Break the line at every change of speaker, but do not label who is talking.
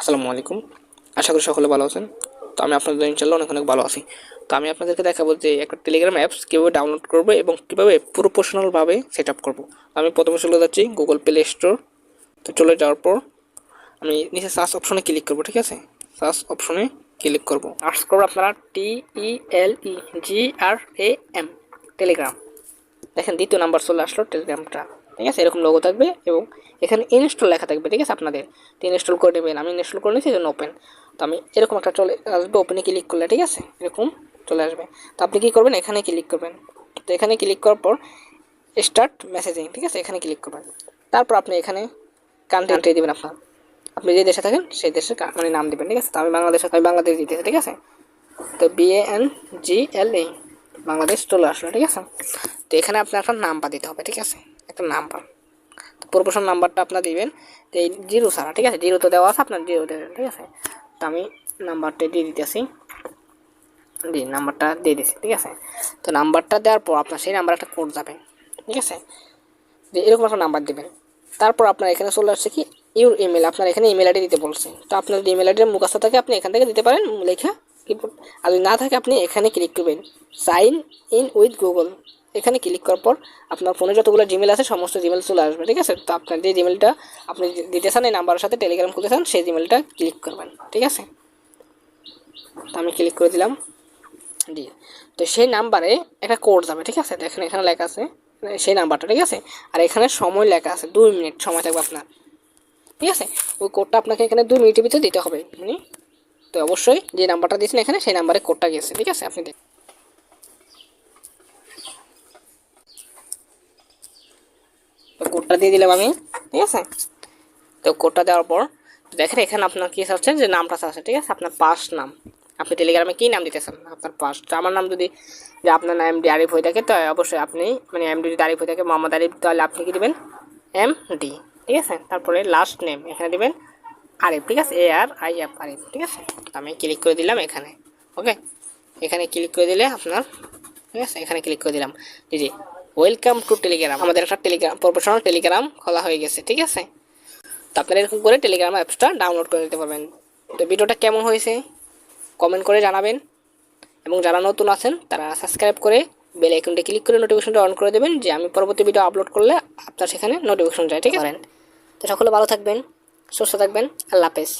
আসসালামু আলাইকুম। আশা করি সকলে ভালো আছেন। তো আমি আপনাদের ইনশাল্লাহ অনেক অনেক ভালো আছি। তো আমি আপনাদেরকে দেখাবো যে একটা টেলিগ্রাম অ্যাপস কীভাবে ডাউনলোড করব এবং কীভাবে প্রফেশনালভাবে সেট আপ করব। আমি প্রথমে চলে যাচ্ছি গুগল প্লে স্টোর তো চলে যাওয়ার পর আমি নিচে সার্চ অপশনে ক্লিক করব, ঠিক আছে? সার্চ অপশনে ক্লিক করব। সার্চ করব আপনারা টি ই এল ই জি আর এ এম টেলিগ্রাম দেখেন দ্বিতীয় নাম্বার চলে আসলো টেলিগ্রামটা ঠিক আছে? এরকম লোগো থাকবে এবং এখানে ইনস্টল লেখা থাকবে, ঠিক আছে আপনাদের? তো ইনস্টল করে নেবেন, আমি ইনস্টল করে নিয়েছি জন্য ওপেন তো আমি এরকম একটা চলে আসবে ওপেনে ক্লিক করলে, ঠিক আছে? এরকম চলে আসবে। তো আপনি কী করবেন? এখানে ক্লিক করবেন। তো এখানে ক্লিক করার পর স্টার্ট মেসেজিং ঠিক আছে? এখানে ক্লিক করবেন। তারপর আপনি এখানে কান্ট্রি দেবেন আপনার। আপনি যে দেশে থাকেন, সেই দেশের মানে নাম দেবেন, ঠিক আছে? তো আমি বাংলাদেশে আমি বাংলাদেশ দিতেছি, ঠিক আছে? তো B A N G L A Bangladesh চলে আসলো, ঠিক আছে? তো এখানে আপনার একটা নাম্বার দিতে হবে, ঠিক আছে? একটা নাম্বার তো প্রফেশন নাম্বারটা আপনার দিবেন এই জিরো ছাড়া, ঠিক আছে? জিরো তো দেওয়া আছে, আপনার জিরো দেবেন, ঠিক আছে? তো আমি নাম্বারটা দিয়ে দিতেছি। জি নাম্বারটা দিয়ে দিছি, ঠিক আছে? তো নাম্বারটা দেওয়ার পর আপনার সেই নাম্বার একটা কোড যাবে, ঠিক আছে? যে এরকম একটা নাম্বার দেবেন। তারপর আপনার এখানে চলে আসছে কি? ইউর ইমেল আপনার এখানে ইমেল আইডি দিতে বলছে। তো আপনার ইমেল আইডির মুখস্থ থাকে, আপনি এখান থেকে দিতে পারেন, লেখা আর যদি না থাকে, আপনি এখানে ক্লিক করবেন। সাইন ইন উইথ গুগল এখানে ক্লিক করার পর আপনার ফোনে যতগুলো জিমেল আছে, সমস্ত জিমেল চলে আসবে, ঠিক আছে? তো আপনার যে জিমেলটা আপনি দিতে চান, এই নাম্বারের সাথে টেলিগ্রাম খুলতে চান, সেই জিমেলটা ক্লিক করবেন, ঠিক আছে? তো আমি ক্লিক করে দিলাম জি তো সেই নাম্বারে একটা কোড যাবে, ঠিক আছে? দেখেন এখানে লেখা আছে সেই নাম্বারটা ঠিক আছে? আর এখানে সময় লেখা আছে, দুই মিনিট সময় থাকবে আপনার, ঠিক আছে? ওই কোডটা আপনাকে এখানে দুই মিনিটের ভিতরে দিতে হবে মানে তো অবশ্যই যে নাম্বারটা দিয়েছেন এখানে, সেই নাম্বারে কোডটা গেছে, ঠিক আছে? আপনি দেখুন তো কোডটা দিয়ে দিলাম আমি, ঠিক আছে? তো কোডটা দেওয়ার পর, দেখেন এখানে আপনার কী হচ্ছে যে নামটা আছে, ঠিক আছে? আপনার পাস নাম। আপনি টেলিগ্রামে কী নাম দিতেছেন? আপনার পাস তো আমার নাম যদি যে আপনার নাম এমডি আরিফ হয়ে থাকে, তো অবশ্যই আপনি মানে এমডি যদি আরিফ হয়ে থাকে, মোহাম্মদ আরিফ তাহলে আপনি কি দেবেন? এম ডি ঠিক আছে? তারপরে লাস্ট নেম এখানে দেবেন আরিফ ঠিক আছে? A R I F Arif ঠিক আছে? আমি ক্লিক করে দিলাম এখানে ওকে এখানে ক্লিক করে দিলে আপনার, ঠিক আছে? এখানে ক্লিক করে দিলাম। জি জি ওয়েলকাম টু টেলিগ্রাম আমাদের একটা টেলিগ্রাম প্রফেশনাল টেলিগ্রাম খোলা হয়ে গেছে, ঠিক আছে? তো আপনারা এরকম করে টেলিগ্রাম অ্যাপসটা ডাউনলোড করে নিতে পারবেন। তো ভিডিওটা কেমন হয়েছে? কমেন্ট করে জানাবেন। এবং যারা নতুন আছেন, তারা সাবস্ক্রাইব করে বেল আইকনটি ক্লিক করে নোটিফিকেশনটা অন করে দেবেন, যে আমি পরবর্তী ভিডিও আপলোড করলে আপনার সেখানে নোটিফিকেশন যায়, ঠিক আছে? তো সকলে ভালো থাকবেন, সুস্থ থাকবেন, আল্লাহ হাফেজ।